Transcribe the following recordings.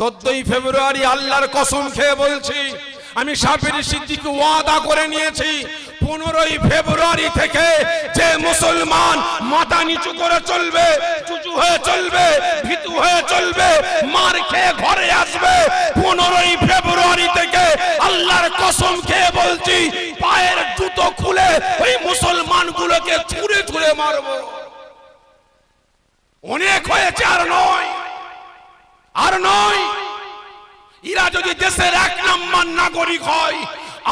চোদ্দই ফেব্রুয়ারি আল্লাহর কসম খেয়ে বলছি, আমি সাবির সিদ্দিক ওয়াদা করে নিয়েছি, পনেরোই ফেব্রুয়ারি থেকে যে মুসলমান মাথা নিচু করে চলবে, চুচু হয়ে চলবে, ভীতু হয়ে চলবে, মার খেয়ে ঘরে আসবে, পনেরোই ফেব্রুয়ারি থেকে আল্লাহর কসম খেয়ে বলছি, পায়ের জুতো খুলে ওই মুসলমানগুলোকে ছুঁড়ে ছুঁড়ে মারবো। অনেক হয়েছে আর নয়। আর নয়, এরা যদি দেশের এক নম্বর নাগরিক হয়,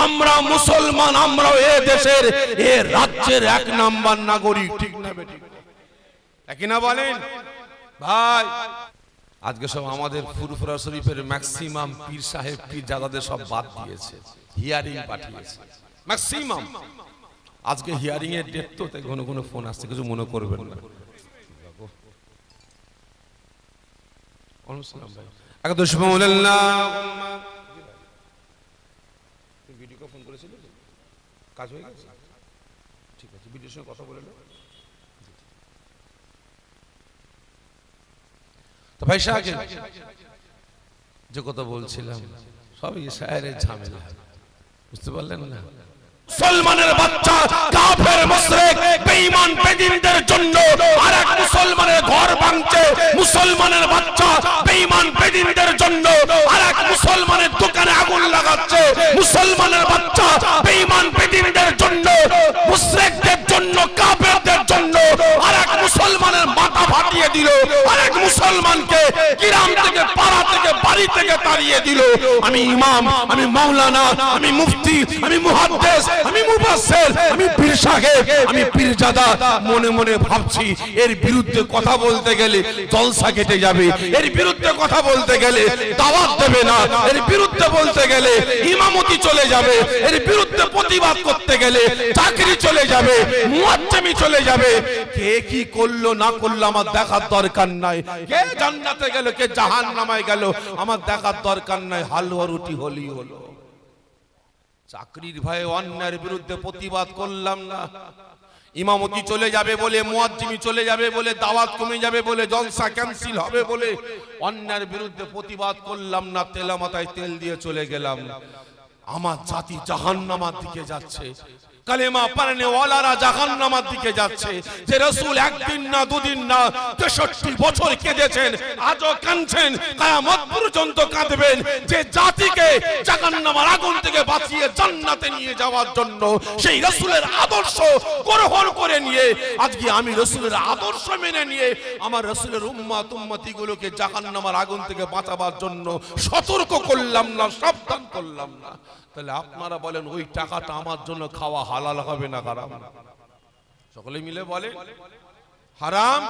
আমরা মুসলমান, আমরাও এ দেশের, এ রাজ্যের এক নম্বর নাগরিক, ঠিক না একই না বলেন? ভাই, আজকে সব আমাদের ফুরফুরা শরীফের ম্যাক্সিমাম পীর সাহেব, পীর জাদাদের সব বাদ দিয়েছে হিয়ারিং পাঠিয়েছে। ম্যাক্সিমাম। আজকে হিয়ারিং এর ডেট তো তাই ঘন ঘন ফোন আসছে, কিছু মনে করবেন না। ওয়ালাইকুম ভাই একাদশ ফোন করেছিল? কাজ হয়ে গেছে? ঠিক আছে ভিডিওর সঙ্গে কথা বলে তো ভাই সাহেব যে কথা বলছিলাম সবই শায়ের ঝামেলা। বুঝতে পারলেন না? মুসলমানের বাচ্চা কাফের মুশরিক বেঈমান বেদিনদের জন্য আরেক মুসলমানের ঘর ভাঙছে মুসলমানের বাচ্চা, বেঈমান বেদিনদের জন্য। আর এক মুসলমানের দোকানে আগুন লাগাচ্ছে। মুসলমানের বাচ্চা, বেঈমান বেদিনদের জন্য, মুশরিকদের জন্য, কাফেরদের জন্য। আর আরেক মুসলমানের মাথা ফাটিয়ে দিল। আরেক মুসলমানকে গ্রাম থেকে, পাড়া থেকে, বাড়ি থেকে তাড়িয়ে দিল। আমি ইমাম, আমি মাওলানা, আমি মুফতি, আমি মুহাদ্দিস, আমি মুফাসসির, আমি পীর সাহেব, আমি পীরজাদা। মনে মনে ভাবছি, এর বিরুদ্ধে কথা বলতে গেলে জলসা কেটে যাবে। এর বিরুদ্ধে কথা বলতে গেলে দাওয়াত দেবে না। এর বিরুদ্ধে বলতে গেলে ইমামতি চলে যাবে। এর বিরুদ্ধে প্রতিবাদ করতে গেলে চাকরি চলে যাবে, মুয়াজ্জমি চলে যাবে। কে কি করল, না করল, আমার দেখার দরকার নাই। কে জান্নাতে গেল, কে জাহান্নামায় গেল, আমার দেখার দরকার নাই। হালুয়া রুটি হলি হলো। চাকরির ভয়ে অন্যায়ের বিরুদ্ধে প্রতিবাদ করলাম না। ইমামতি চলে যাবে বলে মুয়াজ্জিমি চলে যাবে বলে, দাওয়াত কমে যাবে বলে, জলসা ক্যান্সেল হবে বলে অন্যায়ের বিরুদ্ধে প্রতিবাদ করলাম না তেলা মাথায় তেল দিয়ে চলে গেলাম। আমার জাতি জাহান্নামার দিকে যাচ্ছে। কালেমা পারনে ওয়ালারা জাহান্নামার দিকে যাচ্ছে। যে রসুল একদিন না দুদিন না তেষট্টি বছর কেঁদেছেন, আজও কাঁদছেন, কায়ামত পর্যন্ত কাঁদবেন। যে জাতিকে জাহান্নামার আগুন থেকে বাঁচিয়ে জান্নাতে নিয়ে যাওয়ার জন্য সেই রসুলের আদর্শ গ্রহণ করে নিয়ে, আজকে আমি রসুলের আদর্শ মেনে নিয়ে আমার রসুলের উম্মা তুম্মাতি গুলোকে জাহান্নামার আগুন থেকে বাঁচাবার জন্য সতর্ক করলাম না, সাবধান করলাম না। তাহলে আপনারা বলেন, ওই টাকাটা আমার জন্য খাওয়া হালাল হবে না হারাম? সকলে মিলে বলে হারাম?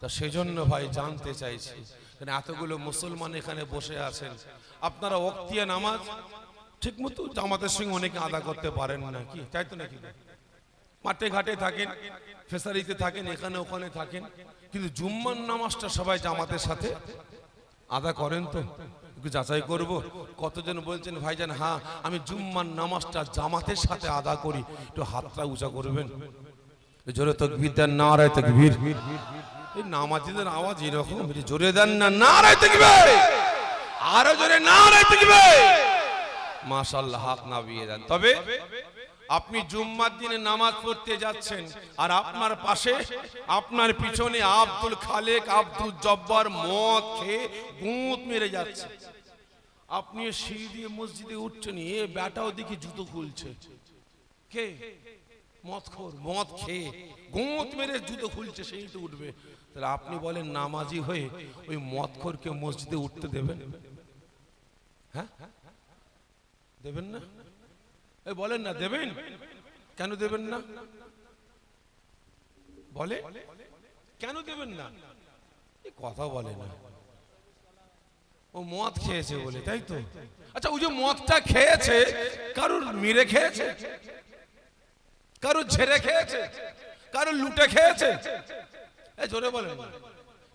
তা সেজন্য ভাই জানতে চাইছি কারণ এতগুলো মুসলমান এখানে বসে আছেন? আপনারা অক্তিয়া নামাজ ঠিক মতো জামাতের সঙ্গে অনেকে আদা করতে পারেন না কি? তাই তো নাকি? মাঠে ঘাটে থাকেন, ফেসারিতে থাকেন, এখানে ওখানে থাকেন, কিন্তু জুম্মার নামাজটা সবাই জামাতের সাথে আদা করেন তো? একটু যাচাই করব। কতজন বলছেন, ভাইজান হ্যাঁ আমি জুম্মার নামাজটা জামাতের সাথে আদা করি। একটু হাতটা উঁচা করবেন। জোরে তকবির দেন না রায় তকবির। এই নামাজিদের আওয়াজ এরকম জোরে দেন না না রায় তকবির। আরও জোরে না রায় তকবির। মাশাআল্লাহ, হাত নাবিয়ে দেন। তবে আপনি জুম্মার দিনে নামাজ পড়তে যাচ্ছেন, আর আপনার পাশে আপনার পিছনে আব্দুল খালেক, আব্দুল জব্বার মদ খেয়ে গুঁত মেরে যাচ্ছে। আপনি সিঁড়ি দিয়ে মসজিদে উঠছেন, এ ব্যাটাও দেখি জুতো খুলছে। কে? মদখোর, মদ খেয়ে গোঁত মেরে জুতো খুলছে, সেই তো উঠবে। তাহলে আপনি বলেন নামাজি হয়ে ওই মদখোরকে মসজিদে উঠতে দেবেন? হ্যাঁ? দেবেন না? বলেন না, দেবেন? কেন দেবেন না? বলে? কেন দেবেন না? কথা বলে না। ও মদ খেয়েছে বলে, তাই তো? আচ্ছা ওই যে মদটা খেয়েছে, কারোর মেরে খেয়েছে? কারও ঝেড়ে খেয়েছে? কারও লুটে খেয়েছে? এই জোরে বলেন।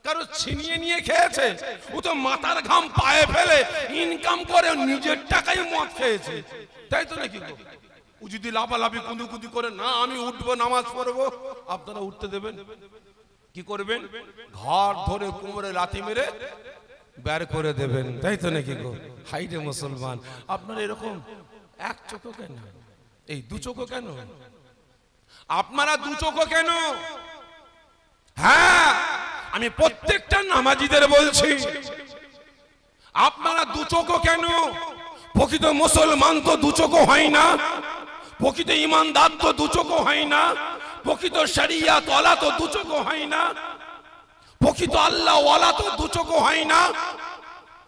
কারও ছিনিয়ে নিয়ে খেয়েছে, ও তো মাথার ঘাম পায়ে ফেলে ইনকাম করে নিজের টাকায় মদ খেয়েছে। তাই তো নাকি? ও যদি লাফালাফি কুঁদুকুদি করে, না, আমি উঠবো, নামাজ পড়ব। আপনারা উঠতে দেবেন। কি করবেন? ঘর ধরে কোমরে লাথি মেরে বের করে দেবেন। তাই তো নাকি গো? হাইরে মুসলমান, আপনার এরকম এক চোখো কেন? এই দু চোখো কেন? আপনারা দু চোখো কেন? হ্যাঁ আমি প্রত্যেকটা নামাজিদের বলছি, আপনারা দু চোখো কেন? প্রকৃত মুসলমান তো দু চোখো হয় না। প্রকৃত ইমানদার তো দু চোখো হয় না। প্রকৃত শরিয়া তলা তো দু চোখো হয় না। প্রকৃত আল্লাহ ওয়ালা তো দু চোখো হয় না।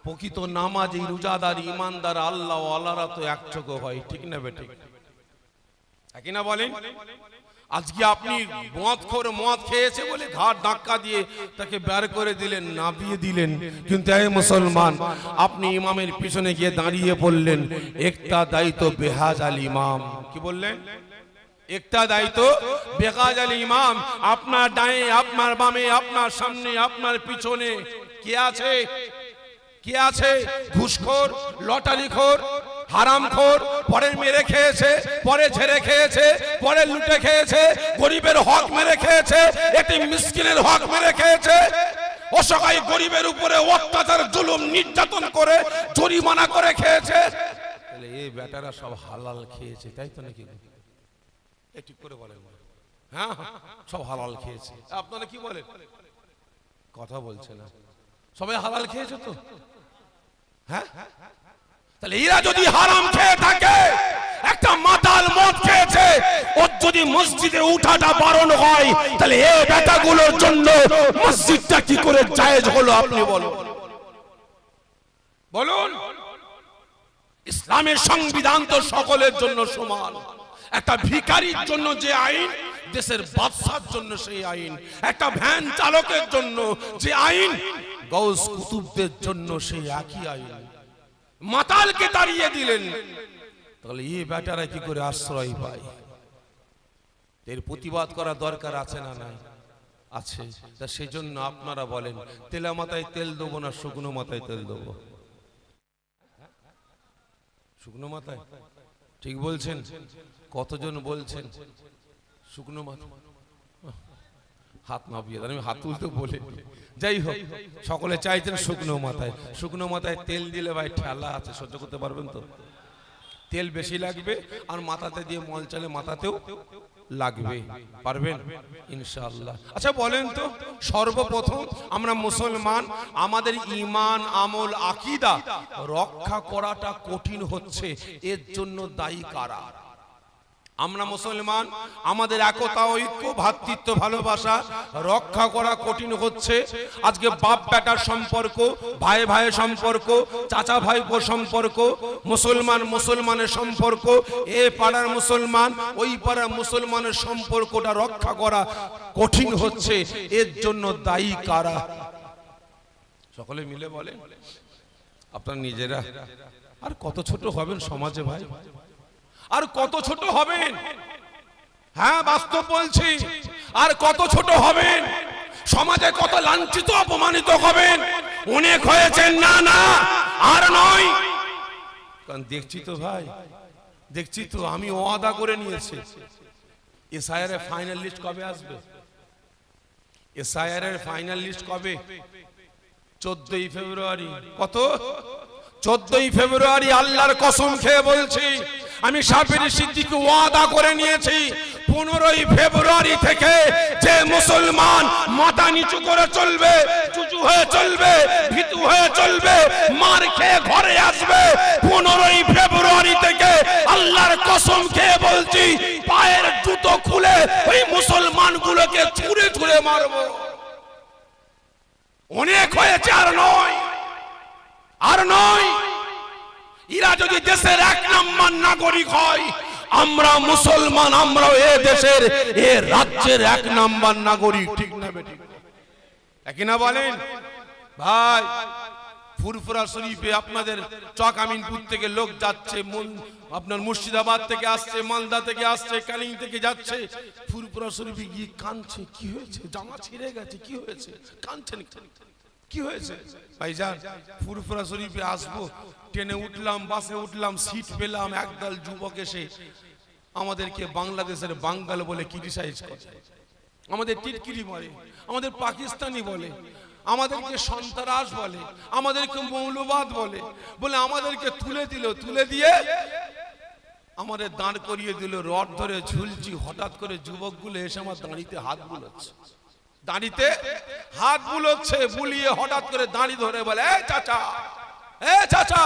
প্রকৃত নামাজি, রোজাদার, ইমানদার আল্লাহ ওয়ালারা তো এক চোখো হয়, ঠিক না বেঠিক একই না বলেন? আজকে আপনি মদ খোর মদ খেয়েছে বলে ঘাট ধাক্কা দিয়ে তাকে বের করে দিলেন, নাবিয়ে দিলেন। কিন্তু এই মুসলমান, আপনি ইমামের পিছনে গিয়ে দাঁড়িয়ে পড়লেন। একটা দায়িত্ব বেহাজ আল ইমাম। কি বললেন? একটা দায়িত্ব বেকাজ আল ইমাম। আপনার ডায়ে আপনার বামে, আপনার সামনে, আপনার পিছনে। কে আছে? কে আছে? ঘুষখোর, লটারিখোর হারামখোর পরে মেরে খেয়েছে পরে ঝেড়ে খেয়েছে পরে লুটে খেয়েছে গরিবের হক মেরে খেয়েছে এটি মিসকিনের হক মেরে খেয়েছে। অসহায় গরিবের উপরে অত্যাচার জুলুম নির্যাতন করে জরিমানা করে খেয়েছে। তাহলে এই বেটারা সব হালাল খেয়েছে তাই তো নাকি? একটু করে বলেন। হ্যাঁ হ্যাঁ, সব হালাল খেয়েছে। আপনারা কি বলেন? কথা বলছে না। সবাই হালাল খেয়েছে তো? হ্যাঁ? তাহলে এরা যদি হারাম খেয়ে থাকে, একটা মাতাল মদ খেয়েছে, ওর যদি মসজিদে উঠাটা বারণ হয়, তাহলে এই বেটাগুলোর জন্য মসজিদটা কি করে জায়েজ হলো আপনি বলুন। বলুন, ইসলামের সংবিধান তো সকলের জন্য সমান। একটা ভিখারির জন্য যে আইন, দেশের বাদশার জন্য সেই আইন। একটা ভ্যান চালকের জন্য যে আইন গৌস কুতুবদের জন্য সেই একই আইন। মাতালকে তাড়িয়ে দিলেন। তাহলে এই বেটারা কি করে আশ্রয় পায়? এর প্রতিবাদ করা দরকার আছে না নাই? আছে। তা সেই জন্য আপনারা বলেন তেলা মাথায় তেল দেবো না শুকনো মাথায় তেল দেবো? শুকনো মাথায়? ঠিক বলছেন? কতজন বলছেন? শুকনো মাথা হাত দেন, আমি হাত তুলতে বলে। যাই হোক, সকলে চাইছেন শুকনো মাথায়। শুকনো মাথায় তেল দিলে ভাই ঠেলা আছে, সহ্য করতে পারবেন তো? তেল বেশি লাগবে আর মাথাতে দিয়ে মল চালে মাথাতেও লাগবে। পারবেন? ইনশাআল্লাহ। আচ্ছা বলেন তো, সর্বপ্রথম আমরা মুসলমান, আমাদের ইমান আমল, আকিদা রক্ষা করাটা কঠিন হচ্ছে, এর জন্য দায়ী কারা? আমরা মুসলমান, আমাদের একতা, ঐক্য ভ্রাতৃত্ব ভালোবাসা রক্ষা করা কঠিন হচ্ছে। আজকে বাপ বেটার সম্পর্ক, ভাই ভাইয়ের সম্পর্ক, চাচা ভাইপোর সম্পর্ক, মুসলমান মুসলমানের সম্পর্ক, এ পাড়ার মুসলমান, ওই পাড়ার মুসলমানের সম্পর্কটা রক্ষা করা কঠিন হচ্ছে। এর জন্য দায়ী কারা? সকলে মিলে বলে আপনার নিজেরা। আর কত ছোট হবেন সমাজে ভাই? আর কত ছোট হবেন? হ্যাঁ বাস্তব বলছি। আর কত ছোট হবেন? সমাজে কত লাঞ্ছিত, অপমানিত হবেন? অনেক হয়েছেন, না না, আর নয়। দেখছি তো ভাই, দেখছি তো, আমি ওয়াদা করে নিয়েছি। এসআইআর ফাইনাল লিস্ট কবে আসবে? এসআইআর ফাইনাল লিস্ট কবে? চোদ্দই ফেব্রুয়ারি। কত? চোদ্দই ফেব্রুয়ারি আল্লাহর কসম খেয়ে বলছি। আমি সাপের সিদ্দিকে ওয়াদা করে নিয়েছি। পনেরোই ফেব্রুয়ারি থেকে যে মুসলমান মাথা নিচু করে চলবে, চুচু হয়ে চলবে, ভীতু হয়ে চলবে, মার খেয়ে ঘরে আসবে, পনেরোই ফেব্রুয়ারি থেকে আল্লাহর কসম খেয়ে বলছি, পায়ের জুতো খুলে ওই মুসলমানগুলোকে ছুঁড়ে ছুঁড়ে মারবো। অনেক হয়েছে আর নয় আর নয়। এরা যদি দেশের এক নাম্বার নাগরিক হয়, আমরা মুসলমান আমরা এ দেশের, এ রাজ্যের এক নাম্বার নাগরিক, ঠিক না একই না বলেন? ভাই, ফুরফুরা শরীফে আপনাদের চক আমিনপুর থেকে লোক যাচ্ছে আপনার মুর্শিদাবাদ থেকে আসছে, মালদা থেকে আসছে, কালিং থেকে যাচ্ছে। ফুরফুরা শরীফে গিয়ে কাঁদছে, কি হয়েছে? জামা ছিঁড়ে গেছে, কি হয়েছে? কাঁদছেন কেন? কি হয়েছে? ভাইজান, ফুরফুরা শরীফে আসব, ট্রেনে উঠলাম, বাসে উঠলাম, সিট পেলাম, একদল যুবক এসে আমাদেরকে বাংলাদেশের বাঙ্গাল বলে ক্রিটিসাইজ করে। আমাদের টিটকিরি বলে, আমাদের পাকিস্তানি বলে, আমাদেরকে সন্ত্রাস বলে, আমাদেরকে মৌলবাদ বলে বলে আমাদেরকে তুলে দিল, তুলে দিয়ে আমাদের দাঁড় করিয়ে দিল, রড ধরে ঝুলছি, হঠাৎ করে যুবকগুলো এসে আমার দাঁড়িতে হাত বুলোচ্ছে। দাঁড়িতে হাত বুলোচ্ছে বুলিয়ে হঠাৎ করে দাঁড়ি ধরে বলে চাচা, এ চাচা।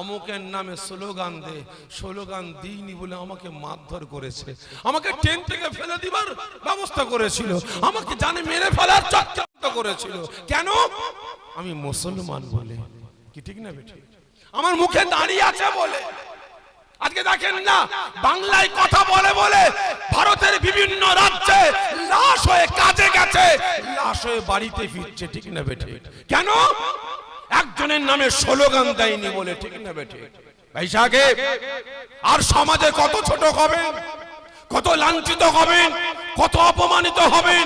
অমুকের নামে স্লোগান দে, স্লোগান দিইনি বলে আমাকে মারধর করেছে। আমাকে ট্রেন থেকে ফেলে দিবার ব্যবস্থা করেছিল। আমাকে জানে মেরে ফেলার চক্রান্ত করেছিল। কেন? আমি মুসলমান বলে। কি ঠিক না বেটি? আমার মুখে দাঁড়িয়ে আছে বলে। আজকে দেখেন না, বাংলায় কথা বলে বলে ভারতের বিভিন্ন রাজ্যে লাশ হয়ে কাজে গেছে, লাশ হয়ে বাড়িতে ফিরছে, ঠিক না বেঠে কেন? একজনের নামে স্লোগান দেয়নি বলে, ঠিক না বেঠে ভাই সাহেব, আর সমাজে কত ছোট হবেন, কত লাঞ্ছিত হবেন, কত অপমানিত হবেন,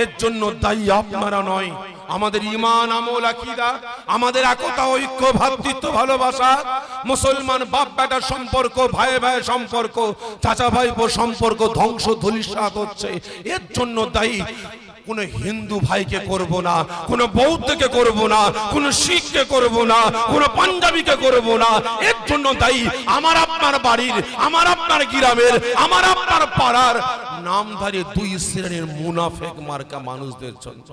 এর জন্য দায়ী আপনারা নয়। আমাদের ইমান আমল, আকিদা, আমাদের একতা, ঐক্য ভ্রাতৃত্ব ভালোবাসা, মুসলমান বাপ বেটার সম্পর্ক, ভাই ভাই সম্পর্ক, চাচা ভাইপো সম্পর্ক ধ্বংস, ধূলিসাৎ হচ্ছে। এর জন্য দায়ী কোন হিন্দু ভাইকে করব না, কোন বৌদ্ধকে করব না, কোন শিখকে করব না, কোন পাঞ্জাবিকে করব না। এর জন্য দায়ী আমার আপনার বাড়ির, আমার আপনার গ্রামের, আমার আপনার পাড়ার নামধারী দুই শ্রেণির মুনাফেক মার্কা মানুষদের জন্য।